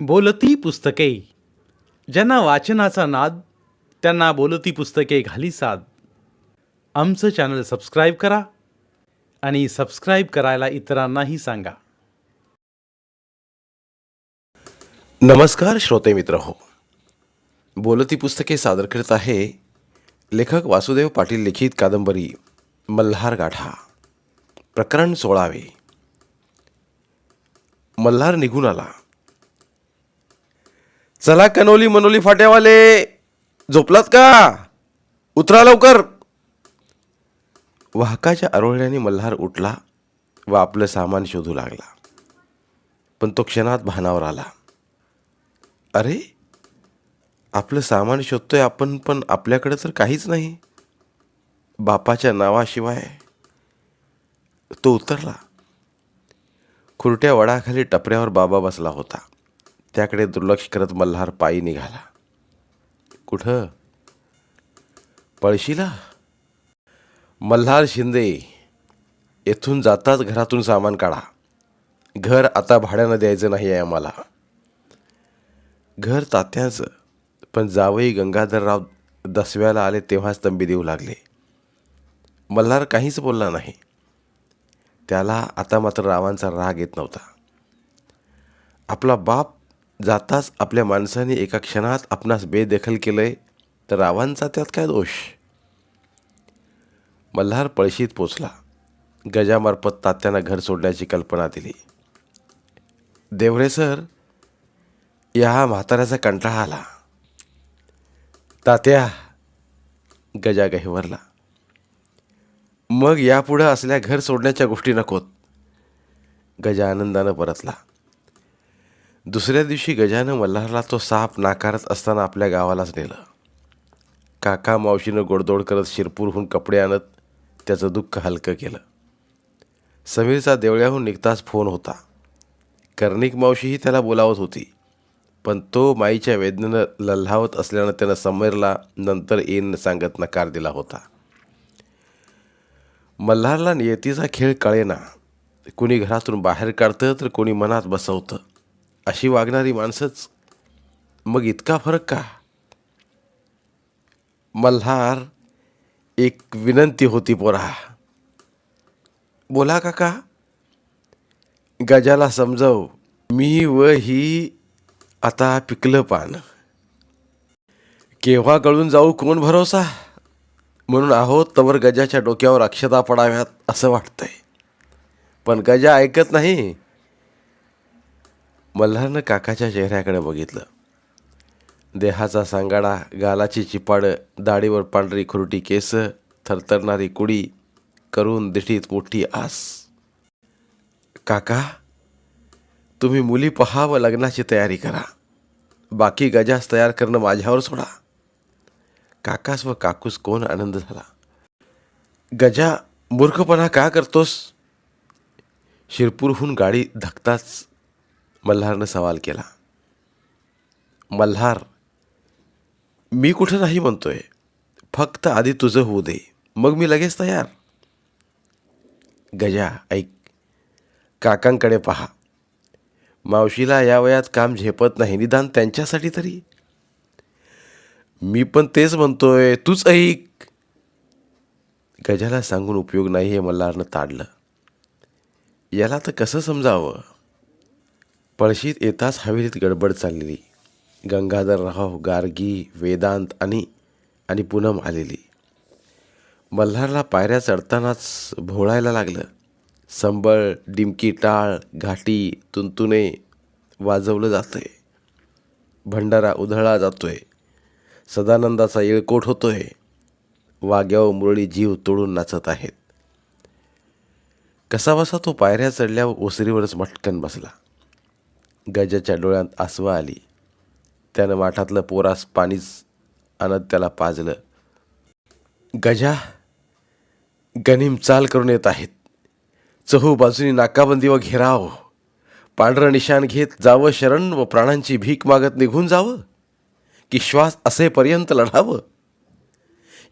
बोलती पुस्तके. ज्यांना वाचनाचा नाद त्यांना बोलती पुस्तके घाली साद. आमचं चॅनल सबस्क्राईब करा आणि सबस्क्राईब करायला इतरांनाही सांगा. नमस्कार श्रोते मित्र हो बोलती पुस्तके सादर करत आहे लेखक वासुदेव पाटील लिखित कादंबरी मल्हार गाठा. प्रकरण सोळावे. मल्हार निघून आला. चला कनोली मनोली फाट्यावाले. झोपलात का? उतरा लवकर. वाहकाच्या आरोळ्याने मल्हार उठला व आपलं सामान शोधू लागला. पण तो क्षणात भानावर आला. अरे आपलं सामान शोधतोय आपण पण आपल्याकडे तर काहीच नाही. बापाच्या नावाशिवाय तो उतरला. खुरट्या वडाखाली टपऱ्यावर बाबा बसला होता. त्याकडे दुर्लक्ष करत मल्हार पायी निघाला. कुठं? पळशीला? मल्हार शिंदे येथून जाताच घरातून सामान काढा. घर आता भाड्यानं द्यायचं नाही आहे आम्हाला. घर तात्याचं पण जावई गंगाधरराव दसव्याला आले तेव्हाच तंबी देऊ लागले. मल्हार काहीच बोलला नाही. त्याला आता मात्र रावांचा राग येत नव्हता. आपला बाप जाताच आपल्या माणसाने एका क्षणात आपणास बेदखल केलंय तर रावांचा त्यात काय दोष? मल्हार पळशीत पोचला. गजामार्फत तात्यांना घर सोडण्याची कल्पना दिली. देवरे सर या म्हाताऱ्याचा कंटाळा आला. तात्या गजा गहिवरला मग यापुढं असल्या घर सोडण्याच्या गोष्टी नकोत. गजा आनंदानं परतला. दुसऱ्या दिवशी गजानं मल्हारला तो साप नाकारत असताना आपल्या गावालाच नेलं. काका मावशीनं गोडदोड करत शिरपूरहून कपडे आणत त्याचं दुःख हलकं केलं. समीरचा देवळ्याहून निघताच फोन होता. कर्णिक मावशीही त्याला बोलावत होती पण तो माईच्या वेदनेनं लल्हावत असल्यानं त्यानं समीरला नंतर येईन सांगत नकार दिला होता. मल्हारला नियतीचा खेळ कळेना. कुणी घरातून बाहेर काढतं तर कोणी मनात बसवतं. अशी वागणारी माणसंच मग इतका फरक का? मल्हार एक विनंती होती पोरा. बोला काका गजाला समजव मी व ही आता पिकलं पान. केव्हा गळून जाऊ कोण भरोसा? म्हणून आहोत तवर गजाच्या डोक्यावर अक्षता पडाव्यात असं वाटतंय. पण गजा ऐकत नाही मल्हारनं काकाच्या चेहऱ्याकडे बघितलं. देहाचा सांगाडा गालाची चिपाडं दाढीवर पांढरी खुरटी केस थरथरणारी कुडी करून दिठीत मोठी आस. काका तुम्ही मुली पहा व लग्नाची तयारी करा. बाकी गजास तयार करणं माझ्यावर सोडा. काकास व काकूस कोण आनंद झाला? गजा मूर्खपणा का करतोस? शिरपूरहून गाडी धकताच मल्हारनं सवाल केला. मल्हार मी कुठं नाही म्हणतोय. फक्त आधी तुझं होऊ दे. मग मी लगेच तयार. गजा ऐक. काकांकडे पहा. मावशीला या वयात काम झेपत नाही. निदान त्यांच्यासाठी तरी. मी पण तेच म्हणतोय. तूच ऐक. गजाला सांगून उपयोग नाही हे मल्हारनं ताडलं. याला तर कसं समजावं? पळशीत येताच हवेलीत गडबड चाललेली. गंगाधरराव गार्गी वेदांत आणि आणि पूनम आलेली. मल्हारला पायऱ्या चढतानाच भोळायला लागलं. संबळ डिमकी टाळ घाटी तुंतुने वाजवलं जातंय. भंडारा उधळला जातोय. सदानंदाचा येळकोट होतोय. वाग्याव मुरळी जीव तोडून नाचत आहेत. कसा बसा तो पायऱ्या चढल्यावर ओसरीवरच मटकन बसला. गजाच्या डोळ्यात आसवा आली. त्यानं माठातलं पोरास पाणीच आणत त्याला पाजलं. गजा गनिम चाल करून येत आहेत. चहू बाजूनी नाकाबंदी व घेराव. पांढरं निशाण घेत जावं शरण व प्राणांची भीक मागत निघून जावं? की श्वास असेपर्यंत लढावं?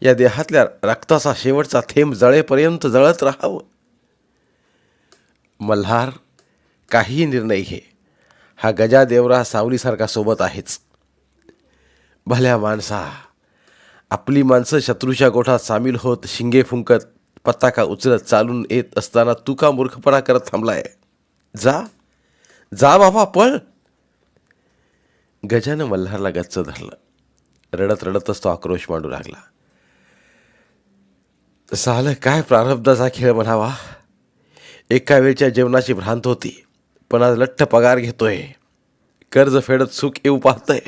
या देहातल्या रक्ताचा शेवटचा थेंब जळेपर्यंत जळत राहावं? मल्हार काहीही निर्णय घे. हा गजा देवरा सावलीसारखा सोबत आहेच. भल्या माणसा आपली माणसं शत्रूच्या गोठात सामील होत शिंगे फुंकत पताका उचलत चालून येत असताना तू का मूर्खपणा करत थांबलाय? जा जा बाबा पळ. गजानं मल्हारला गच्च धरलं. रडत रडतच तो आक्रोश मांडू लागला. झालं काय प्रारब्धाचा खेळ म्हणावा? एका वेळच्या जेवणाची भ्रांत होती. पण आज लठ्ठ पगार घेतोय. कर्ज फेडत सुख येऊ पाहतंय.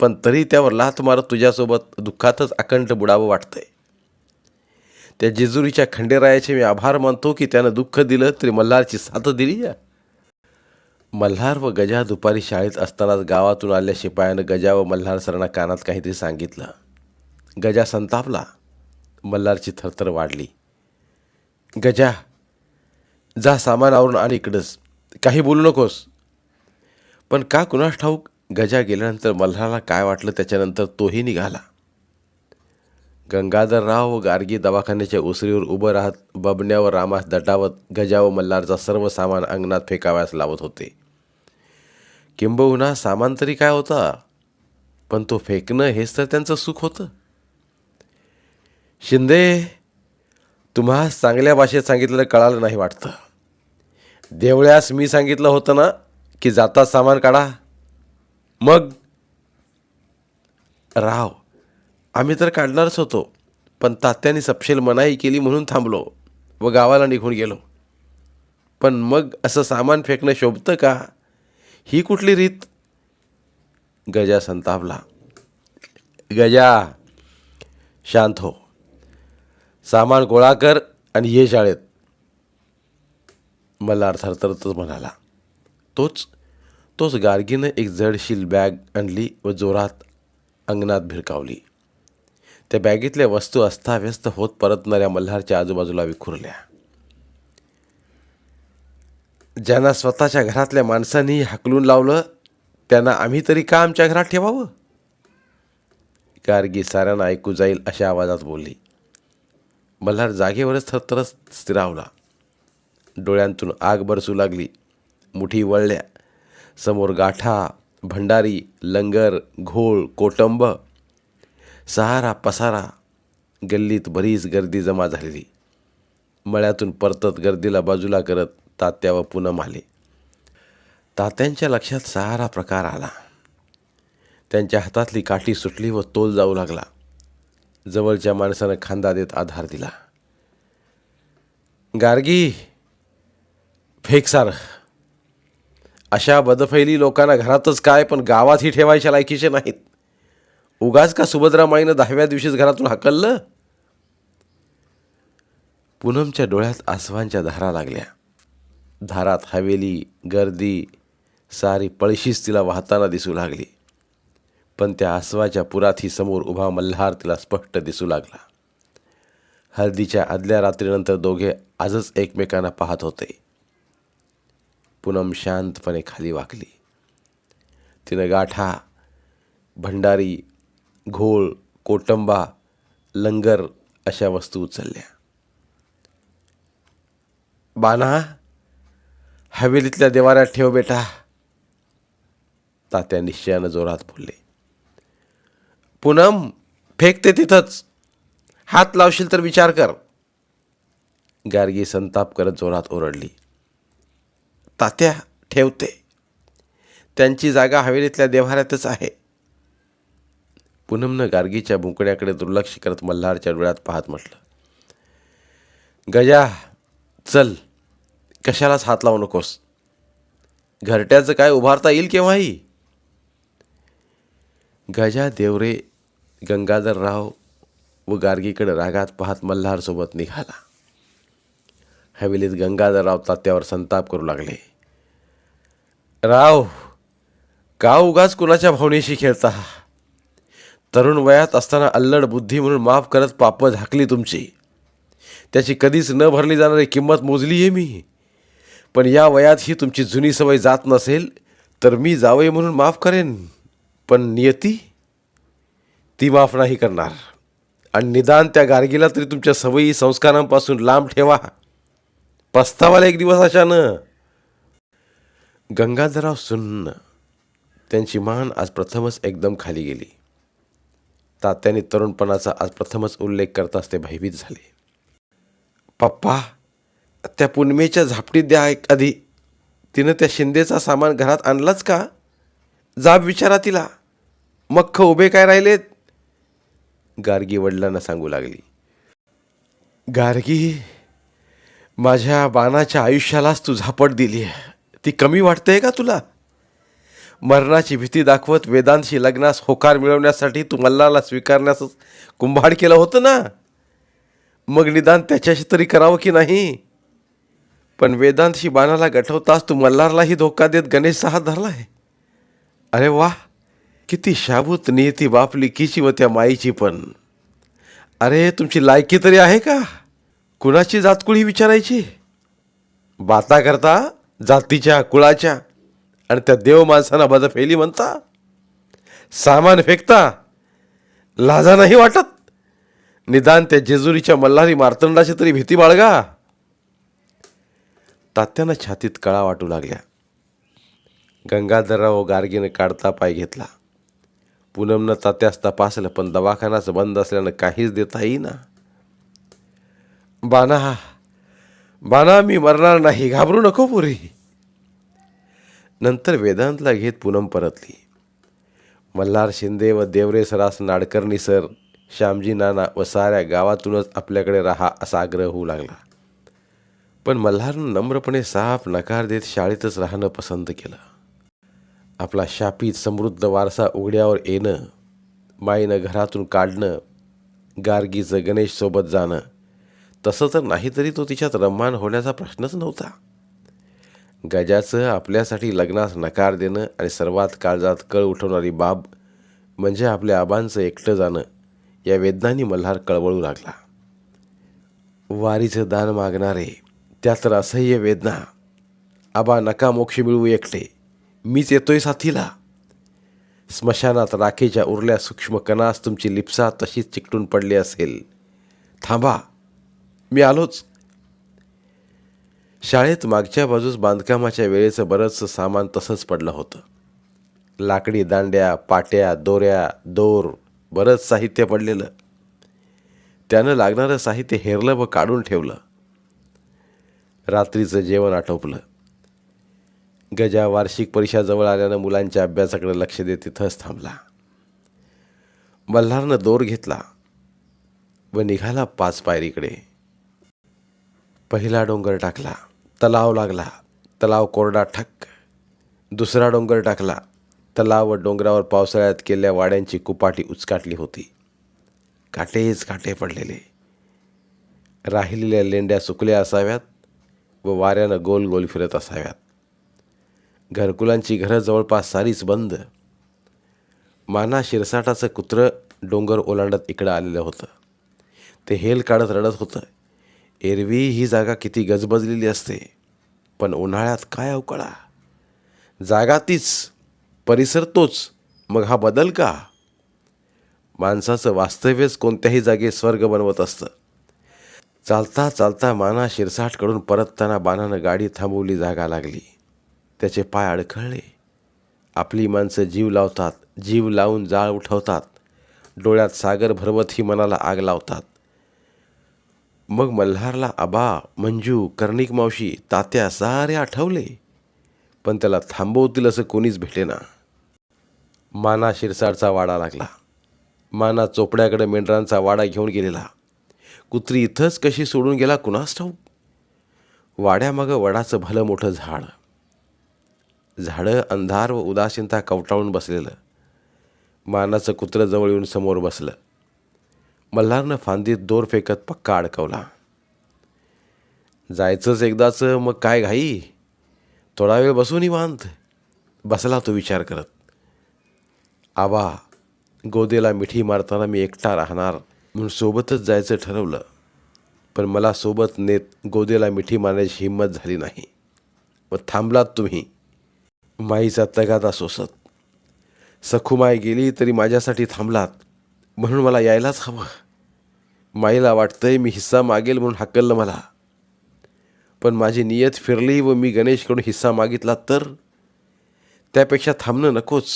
पण तरी त्यावर लाथ मारत तुझ्यासोबत दुःखातच अखंड बुडावं वाटतंय. त्या जेजुरीच्या खंडेरायाचे मी आभार मानतो की त्यानं दुःख दिलं तरी मल्हारची साथ दिली या. मल्हार व गजा दुपारी शाळेत असतानाच गावातून आल्या शिपायानं गजा व मल्हार सरांना कानात काहीतरी सांगितलं. गजा संतापला. मल्हारची थरथर वाढली. गजा जा सामान आवरून आण इकडंच. काही बोलू नकोस. पण का कुणास ठाऊक गजा गेल्यानंतर मल्हारला काय वाटलं त्याच्यानंतर तोही निघाला. गंगाधरराव व गार्गी दवाखान्याच्या उसरीवर उभं राहत बबण्यावर रामास दटावत गजा व मल्हारचा सर्व सामान अंगणात फेकाव्यास लावत होते. किंबहुना सामान तरी काय होता? पण तो फेकणं हेच तर त्यांचं सुख होतं. शिंदे तुम्हा चांगल्या भाषेत सांगितलेलं कळालं नाही वाटतं. देवळ्यास मी सांगितलं होतं ना की जाता सामान काढा. मग राव आम्ही तर काढणारच होतो पण तात्याने सपशेल मनाई केली म्हणून थांबलो व गावाला निघून गेलो. पण मग असं सामान फेकणं शोभतं का? ही कुठली रीत? गजा संतापला. गजा शांत हो. सामान गोळा कर आणि ये शाळेत. मल्हार थरथरतच म्हणाला तोच तोच गार्गीनं एक जडशील बॅग आणली व जोरात अंगणात भिरकावली. त्या बॅगेतल्या वस्तू अस्ताव्यस्त होत परतणाऱ्या मल्हारच्या आजूबाजूला विखुरल्या. ज्यांना स्वतःच्या घरातल्या माणसांनी हाकलून लावलं त्यांना आम्ही तरी का आमच्या घरात ठेवावं? गार्गी साऱ्यांना ऐकू जाईल अशा आवाजात बोलली. मल्हार जागेवरच थरथरच स्थिरावला. डोळ्यांतून आग बरसू लागली. मुठी वळल्या. समोर गाठा भंडारी लंगर घोळ कोटंब. सहारा पसारा. गल्लीत बरीच गर्दी जमा झालेली. मळ्यातून परतत गर्दीला बाजूला करत तात्या व पूनम आले. तात्यांच्या लक्षात सहारा प्रकार आला. त्यांच्या हातातली काठी सुटली व तोल जाऊ लागला. जवळच्या माणसानं खांदा देत आधार दिला. गार्गी! फेक सार. अशा बदफैली लोकांना घरातच काय पण गावातही ठेवायच्या लायकीचे नाहीत. उगाच का सुभद्रा माईनं दहाव्या दिवशीच घरातून हाकललं? पूनमच्या डोळ्यात आसवांच्या धारा लागल्या. धारात हवेली गर्दी सारी पळशीच तिला वाहताना दिसू लागली. पण त्या आसवाच्या पुरातही समोर उभा मल्हार तिला स्पष्ट दिसू लागला. हळदीच्या आदल्या रात्रीनंतर दोघे आजच एकमेकांना पाहत होते. पूनम शांतपणे खाली वाकली. तिनं गाठा भंडारी घोळ कोटंबा लंगर अशा वस्तू उचलल्या. बाना हवेलीतल्या देवाऱ्यात ठेव बेटा. तात्या निश्चयानं जोरात बोलले. पूनम फेकते तिथंच. हात लावशील तर विचार कर. गार्गी संताप करत जोरात ओरडली. तात्या ठेवते. त्यांची जागा हवेलीतल्या देव्हाऱ्यातच आहे. पूनमनं गार्गीच्या बुंकण्याकडे दुर्लक्ष करत मल्हारच्या डोळ्यात पाहत म्हटलं गजा चल. कशालाच हात लावू नकोस. घरट्याचं काय उभारता येईल केव्हाही? गजा देवरे गंगाधरराव व गार्गीकडे रागात पाहत मल्हारसोबत निघाला. हवेलीत गंगाधरराव तात्यावर संताप करू लागले. राव का उगाच कुणाच्या भावनेशी खेळता? तरुण वयात असताना अल्लड बुद्धी म्हणून माफ करत पापं झाकली तुमची. त्याची कधीच न भरली जाणारी किंमत मोजली आहे मी. पण या वयात ही तुमची जुनी सवय जात नसेल तर मी जावई म्हणून माफ करेन. पण नियती? ती माफ नाही करणार. आणि निदान त्या गार्गीला तरी तुमच्या सवयी संस्कारांपासून लांब ठेवा. पस्तावाला एक दिवस अशानं. गंगाधरराव सुन्न त्यांची मान आज प्रथमच एकदम खाली गेली. तात्याने तरुणपणाचा आज प्रथमच उल्लेख करताच ते भयभीत झाले. पप्पा त्या पुनमेच्या झापटीत द्या एक आधी. तिनं त्या शिंदेचा सामान घरात आणलाच का? जाब विचारा तिला. मख्ख उभे काय राहिलेत? गार्गी वडिलांना सांगू लागली. गार्गी माझ्या बाणाच्या आयुष्यालाच तू झापट दिली आहे. ती कमी वाटते का तुला? मरणाची भीती दाखवत वेदांशी लग्नास होकार मिळवण्यासाठी तू मल्हारला स्वीकारण्यास कुंभाड केलं होतं ना? मग निदान त्याच्याशी तरी करावं की नाही? पण वेदांतशी बाणाला गठवताच तू मल्हारलाही धोका देत गणेशचा हात धरला आहे. अरे वा किती शाबूत नियती बापली किची व त्या माईची पण. अरे तुमची लायकी तरी आहे का? कुणाची जातकुळी विचारायची? बाता करता जातीच्या कुळाच्या. आणि त्या देव माणसांना बदफेली म्हणता? सामान फेकता? लाजा नाही वाटत? निदान त्या जेजुरीच्या मल्हारी मार्तंडाची तरी भीती बाळगा. तात्यानं छातीत कळा वाटू लागल्या. गंगाधरराव गार्गीनं काढता पाय घेतला. पूनमनं तात्यास तपासलं पण दवाखानाच बंद असल्यानं काहीच देता येईना. बाना बाना मी मरणार नाही. घाबरू नको पुरी. नंतर वेदांतला घेत पूनम परतली. मल्हार शिंदे व देवरे सरास नाडकर्णी सर श्यामजी नाना व साऱ्या गावातूनच आपल्याकडे राहा असा आग्रह होऊ लागला. पण मल्हारनं नम्रपणे साफ नकार देत शाळेतच राहणं पसंत केलं. आपला शापित समृद्ध वारसा उघड्यावर येणं माईनं घरातून काढणं गार्गीचं गणेशसोबत जाणं तसं तर नाहीतरी तो तिच्यात रम्मान होण्याचा प्रश्नच नव्हता. गजाचं आपल्यासाठी लग्नास नकार देणं आणि सर्वात काळजात कळ उठवणारी बाब म्हणजे आपल्या आबांचं एकटं जाणं या वेदनांनी मल्हार कळवळू लागला. वारीचं दान मागणारे त्या तर असह्य वेदना. आबा नका मोक्ष मिळवू एकटे. मीच येतोय साथीला. स्मशानात राखेच्या उरल्या सूक्ष्म कणास तुमची लिप्सा तशीच चिकटून पडली असेल. थांबा. मी आलोच. शाळेत मागच्या बाजूस बांधकामाच्या वेळेचं बरंचसं सामान तसंच पडलं होतं. लाकडी दांड्या पाट्या दोऱ्या दोर बरंच साहित्य पडलेलं. त्यानं लागणारं साहित्य हेरलं व काढून ठेवलं. रात्रीचं जेवण आटोपलं. गजा वार्षिक परीक्षा जवळ आल्यानं मुलांच्या अभ्यासाकडे लक्ष देत तिथंच थांबला. मल्हारनं दोर घेतला व निघाला पाच पायरीकडे. पहिला डोंगर टाकला तलाव लागला तलाव कोरडा ठक्क दुसरा डोंगर टाकला तलाव व डोंगरावर पावसाळ्यात केलेल्या वाड्यांची कुपाटी उचकाटली होती. काटेच काटे पडलेले. राहिलेल्या लेंड्या सुकल्या असाव्यात व वाऱ्यानं गोल गोल फिरत असाव्यात. घरकुलांची घरं जवळपास सारीच बंद. माना शिरसाटाचं कुत्रं डोंगर ओलांडत इकडं आलेलं होतं. ते हेल काढत रडत होतं. एरवी ही जागा किती गजबजलेली असते. पण उन्हाळ्यात काय अवकाळा. जागा तीच परिसर तोच मग हा बदल का? माणसाचं वास्तव्यच कोणत्याही जागे स्वर्ग बनवत असतं. चालता चालता माना शिरसाटकडून परतताना बाणानं गाडी थांबवली जागा लागली. त्याचे पाय अडखळले. आपली माणसं जीव लावतात जीव लावून जाळ उठवतात. डोळ्यात सागर भरवत ही मनाला आग लावतात. मग मल्हारला आबा मंजू कर्णिक मावशी तात्या सारे आठवले. पण त्याला थांबवतील असं कोणीच भेटेना. माना शिरसाडचा वाडा लागला. माना चोपड्याकडे मेंढरांचा वाडा घेऊन गेलेला. कुत्री इथंच कशी सोडून गेला कुणास ठाऊक वाड्यामागं वडाचं भलं मोठं झाड. झाडं अंधार व उदासीनता कवटाळून बसलेलं. मानाचं कुत्रं जवळ येऊन समोर बसलं. मल्हारनं फांदीत दोर फेकत पक्का अडकवला. जायचंच एकदाचं मग काय घाई? थोडा वेळ बसू निवांत. बसला तो विचार करत. आबा गोदेला मिठी मारताना मी एकटा राहणार म्हणून सोबतच जायचं ठरवलं. पण मला सोबत नेत गोदेला मिठी मारण्याची हिंमत झाली नाही. व थांबलात तुम्ही? माईचा तगादा सोसत. सखुमाई गेली तरी माझ्यासाठी थांबलात. म्हणून मला यायलाच हवं. माईला वाटतंय मी हिस्सा मागेल म्हणून हकललं मला. पण माझी नियत फिरली व मी गणेशकडून हिस्सा मागितला तर? त्यापेक्षा थांबणं नकोच.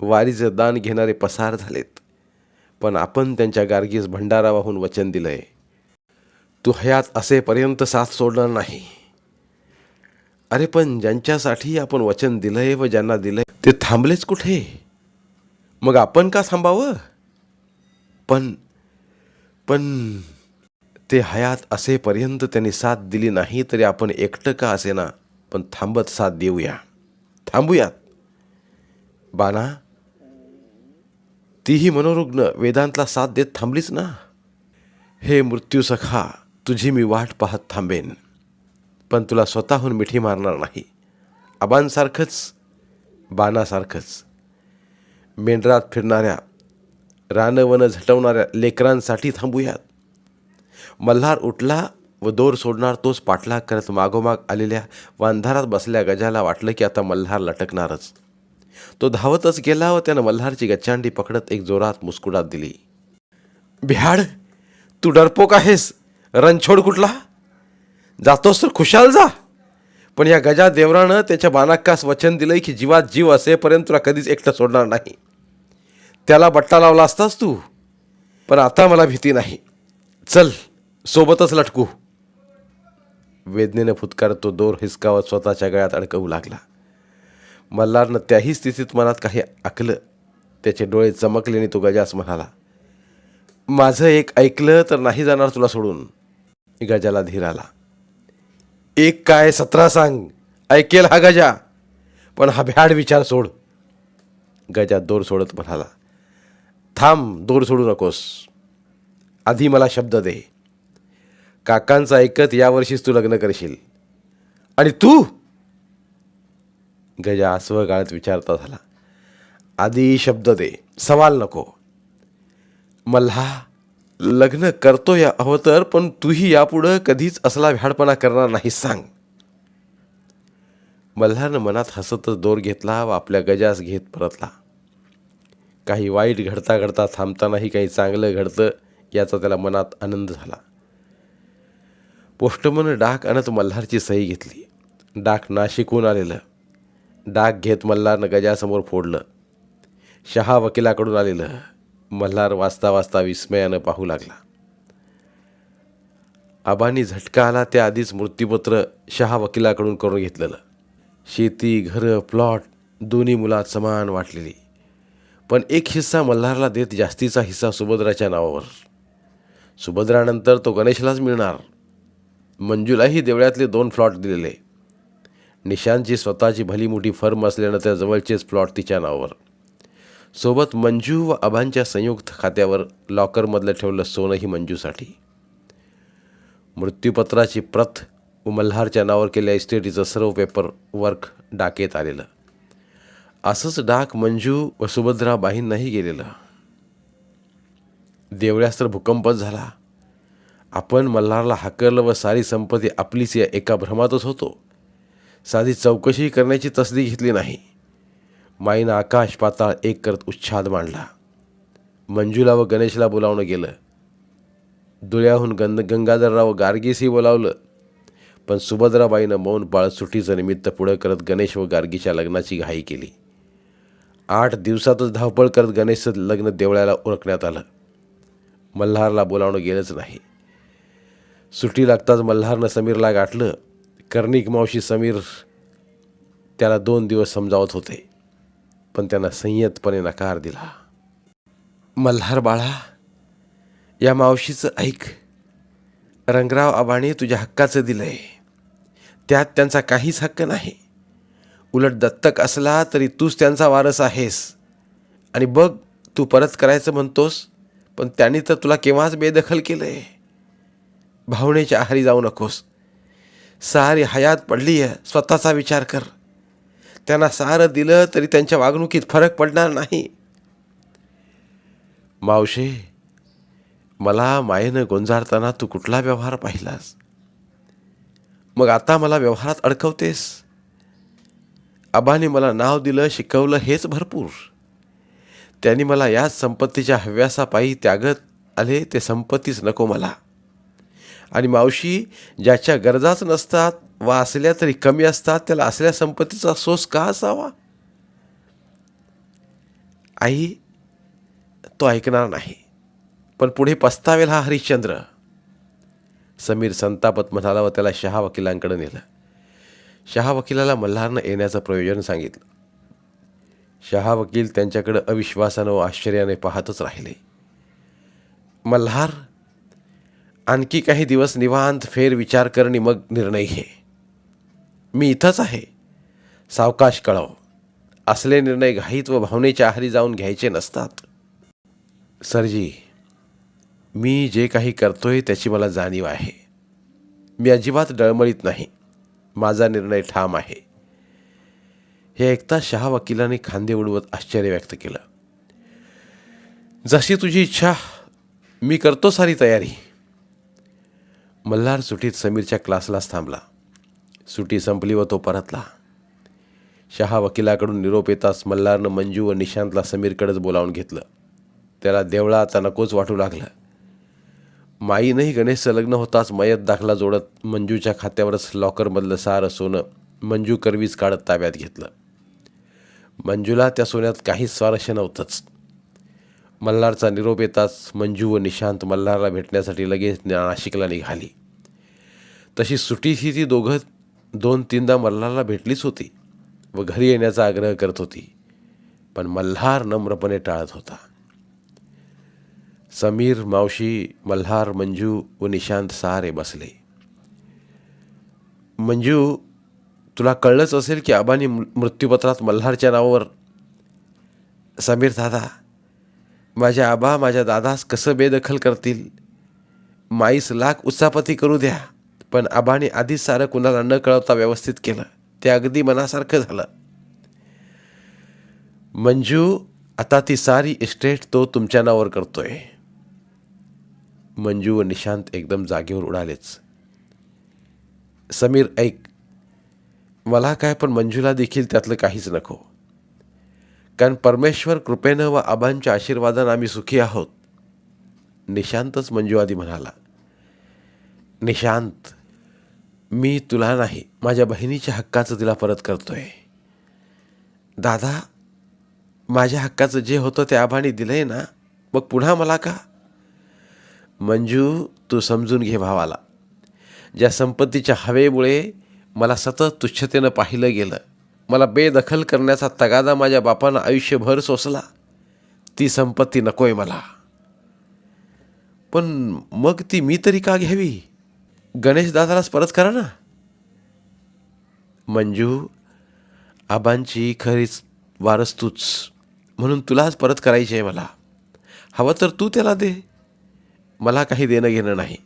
वारीचं दान घेणारे पसार झालेत. पण आपण त्यांच्या गार्गीस भंडारा वाहून वचन दिलंय. तू हयात असेपर्यंत साथ सोडणार नाही. अरे पण ज्यांच्यासाठी आपण वचन दिलंय व ज्यांना दिलंय ते थांबलेच कुठे? मग आपण का थांबावं? पण पण ते हयात असेपर्यंत त्यांनी साथ दिली नाही तरी आपण एकटं का असेना? पण थांबत साथ देऊया. थांबूयात. बाना तीही मनोरुग्ण वेदांतला साथ देत थांबलीच ना? हे मृत्यूसखा तुझी मी वाट पाहत थांबेन. पण तुला स्वतःहून मिठी मारणार नाही. आबांसारखंच बाणासारखंच. मेंढरात फिरणाऱ्या रानवनं झटवणाऱ्या लेकरांसाठी थांबूयात. मल्हार उठला व दोर सोडणार तोच पाठलाग करत मागोमाग आलेल्या वांधारात बसल्या गजाला वाटलं की आता मल्हार लटकणारच. तो धावतच गेला व त्यानं मल्हारची गच्चांडी पकडत एक जोरात मुस्कुडात दिली. बिहाड तू डरपोक आहेस? रणछोड कुठला? जातोस तर खुशाल जा. पण या गजा देवरानं त्याच्या बानाक्कास वचन दिलंय की जीवात जीव असेपर्यंत तुला कधीच एकटं सोडणार नाही. त्याला बट्टा लावला असतास तू. पण आता मला भीती नाही. चल सोबतच लटकू. वेदनेनं फुतकारत तो दोर हिसकावत स्वतःच्या गळ्यात अडकवू लागला. मल्हारनं त्याही स्थितीत मनात काही आकलं. त्याचे डोळे चमकले आणि तो गजास म्हणाला माझं एक ऐकलं तर नाही जाणार तुला सोडून. गजाला धीर आला. एक काय सतरा सांग. ऐकेल हा गजा. पण हा भ्याड विचार सोड. गजा दोर सोडत म्हणाला थांब दोर सोडू नकोस. आधी मला शब्द दे. काकांचं ऐकत यावर्षीच तू लग्न करशील. आणि तू? गजा आसव गाळत विचारता झाला. आधी शब्द दे. सवाल नको. मल्हा लग्न करतो या अवतर पण तूही यापुढं कधीच असला भ्याडपणा करणार नाही सांग. मल्हारनं मनात हसतच दोर घेतला व आपल्या गजास घेत परतला. काही वाईट घडता घडता थांबतानाही काही चांगलं घडतं याचा त्याला मनात आनंद झाला. पोस्टमन डाक आणत मल्हारची सही घेतली. डाक नाशिकहून आलेलं. डाक घेत मल्हारनं गजासमोर फोडलं. शहा वकिलाकडून आलेलं. मल्हार वाचता वाचता विस्मयानं पाहू लागला. आबांनी झटका आला त्याआधीच मृत्यूपत्र शहा वकिलाकडून करून घेतलेलं. शेती घरं प्लॉट दोन्ही मुलात समान वाटलेली. पण एक हिस्सा मल्हारला देत जास्तीचा हिस्सा सुभद्राच्या नावावर. सुभद्रानंतर तो गणेशलाच मिळणार. मंजूलाही देवळ्यातले दोन फ्लॉट दिलेले. निशांतची स्वतःची भली मोठी फर्म असल्यानं त्या जवळचेच प्लॉट तिच्या नावावर. सोबत मंजू व आबांच्या संयुक्त खात्यावर लॉकरमधलं ठेवलं सोनंही मंजूसाठी. मृत्यूपत्राची प्रत व मल्हारच्या नावावर केलेल्या इस्टेटीचं सर्व पेपर वर्क डाकेत आलेलं. असंच डाक मंजू व सुभद्राबाईंनाही गेलेलं. देवळ्यास तर भूकंपच झाला. आपण मल्हारला हाकरलं व सारी संपत्ती आपलीच या एका भ्रमातच होतो. साधी चौकशी करण्याची तसदी घेतली नाही. माईनं आकाश पाताळ एक करत उच्छाद मांडला. मंजूला व गणेशला बोलावणं गेलं. धुळ्याहून गंद गंगाधरराव गार्गीसही बोलावलं. पण सुभद्राबाईनं मौन बाळसुटीचं निमित्त पुढं करत गणेश व गार्गीच्या लग्नाची घाई केली. आठ दिवसातच धावपळ करत गणेशचं लग्न देवळ्याला उरकण्यात आलं. मल्हारला बोलावणं गेलंच नाही. सुट्टी लागताच मल्हारनं समीरला गाठलं. कर्णिक मावशी समीर त्याला दोन दिवस समजावत होते पण त्यांना संयतपणे नकार दिला. मल्हार बाळा या मावशीचं ऐक. रंगराव आबाने तुझ्या हक्काचं दिलंय. त्यात त्यांचा काहीच हक्क नाही. उलट दत्तक असला तरी तूच त्यांचा वारस आहेस. आणि बघ तू परत करायचं म्हणतोस पण त्यांनी तर तुला केव्हाच बेदखल केलंय? भावनेच्या आहारी जाऊ नकोस. सारी हयात पडली आहे स्वतःचा विचार कर. त्यांना सारं दिलं तरी त्यांच्या वागणुकीत फरक पडणार नाही. मावशे मला मायेनं गोंजारताना तू कुठला व्यवहार पाहिलास? मग आता मला व्यवहारात अडकवतेस? आबाने मला नाव दिलं शिकवलं हेच भरपूर. त्यांनी मला याच संपत्तीच्या हव्यासापायी त्यागत आले ते संपत्तीच नको मला. आणि मावशी ज्याच्या गरजाच नसतात वा असल्या तरी कमी असतात त्याला असल्या संपत्तीचा सोस का असावा? आई तो ऐकणार नाही. पण पुढे पस्तावेल हा हरिश्चंद्र. समीर संतापत म्हणाला व त्याला शहा वकिलांकडे नेलं. शहा वकिलाला मल्हारनं येण्याचं प्रयोजन सांगितलं. शहा वकील त्यांच्याकडं अविश्वासानं व आश्चर्याने पाहतच राहिले. मल्हार आणखी काही दिवस निवांत फेर विचार करणे मग निर्णय घे. मी इथंच आहे. सावकाश कळव. असले निर्णय घाईत व भावनेच्या आहारी जाऊन घ्यायचे नसतात. सरजी मी जे काही करतोय त्याची मला जाणीव आहे. मी अजिबात डळमळीत नाही. माझा निर्णय ठाम आहे. हे ऐकता शहा वकिलाने खांदे उडवत आश्चर्य व्यक्त केलं. जशी तुझी इच्छा मी करतो सारी तयारी. मल्हार सुटीत समीरच्या क्लासलाच थांबला. सुटी संपली व तो परतला. शहा वकिलाकडून निरोप येताच मल्हारनं मंजू व निशांतला समीरकडेच बोलावून घेतलं. त्याला देवळा आता नकोच वाटू लागलं. माईनंही गणेशचं लग्न होताच मयत दाखला जोडत मंजूच्या खात्यावरच लॉकरमधलं सारं सोनं मंजू करवीच काढत ताब्यात घेतलं. मंजूला त्या सोन्यात काहीच स्वारस्य नव्हतंच. मल्हारचा निरोप येताच मंजू व निशांत मल्हारला भेटण्यासाठी लगेच नाशिकला निघाली. तशी सुटीशी ती दोघं दोन तीनदा मल्हारला भेटलीच होती व घरी येण्याचा आग्रह करत होती. पण मल्हार नम्रपणे टाळत होता. समीर मावशी मल्हार मंजू व निशांत सारे बसले. मंजू तुला कळलंच असेल की आबानी मृ- मृत्यूपत्रात मल्हारच्या नावावर समीर दादा माझ्या आबा माझ्या दादास कसं बेदखल करतील? माईस लाख उत्सापती करू द्या पण आबाने आधीच सारं कुणाला न कळवता व्यवस्थित केलं. ते अगदी मनासारखं झालं. मंजू आता ती सारी इस्टेट तो तुमच्या नावावर करतोय. मंजू व निशांत एकदम जागेवर उडालेच. समीर ऐक मला काय पण मंजूला देखील त्यातलं काहीच नको. कारण परमेश्वर कृपेनं व आबांच्या आशीर्वादानं आम्ही सुखी आहोत. निशांतच मंजू आधी म्हणाला निशांत मी तुला नाही माझ्या बहिणीच्या हक्काचं तिला परत करतोय. दादा माझ्या हक्काचं जे होतं ते आबाने दिलंय ना मग पुन्हा मला का? मंजू तू समजून घे भावाला. ज्या संपत्तीच्या हवेमुळे मला सतत तुच्छतेनं पाहिलं गेलं मला बेदखल करण्याचा तगादा माझ्या बापानं आयुष्यभर सोसला ती संपत्ती नकोय मला. पण मग ती मी तरी का घ्यावी? गणेशदादालाच परत करा ना. मंजू आबांची खरीच वारस तूच म्हणून तुलाच परत करायची आहे मला. हवं तर तू त्याला दे. मला काही देणं घेणं नाही.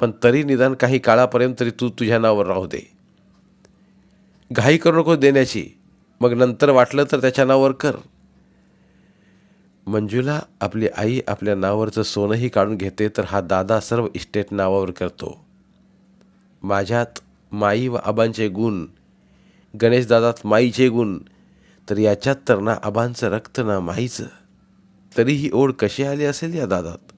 पण तरी निदान काही काळापर्यंत तरी तू तुझ्या नावावर राहू दे. घाई करू नको देण्याची. मग नंतर वाटलं तर त्याच्या नावावर कर. मंजूला आपली आई आपल्या नावावरचं सोनंही काढून घेते तर हा दादा सर्व इस्टेट नावावर करतो. माझ्यात माई व आबांचे गुण गणेशदादात माईचे गुण तर याच्यात तर ना आबांचं रक्त ना माईचं. तरीही ओढ कशी आली असेल या दादात?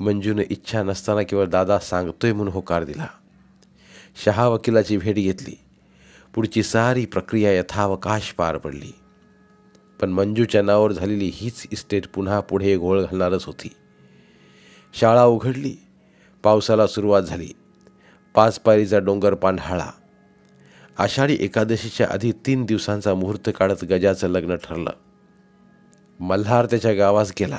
मंजूने इच्छा नसताना केवळ दादा सांगतोय म्हणून होकार दिला. शहा वकिलाची भेट घेतली. पुढची सारी प्रक्रिया यथावकाश पार पडली. पण मंजूच्या नावावर झालेली हीच इस्टेट पुन्हा पुढे घोळ घालणारच होती. शाळा उघडली. पावसाला सुरुवात झाली. पाचपारीचा डोंगर पांढाळा. आषाढी एकादशीच्या आधी तीन दिवसांचा मुहूर्त काढत गजाचं लग्न ठरलं. मल्हार त्याच्या गावास गेला.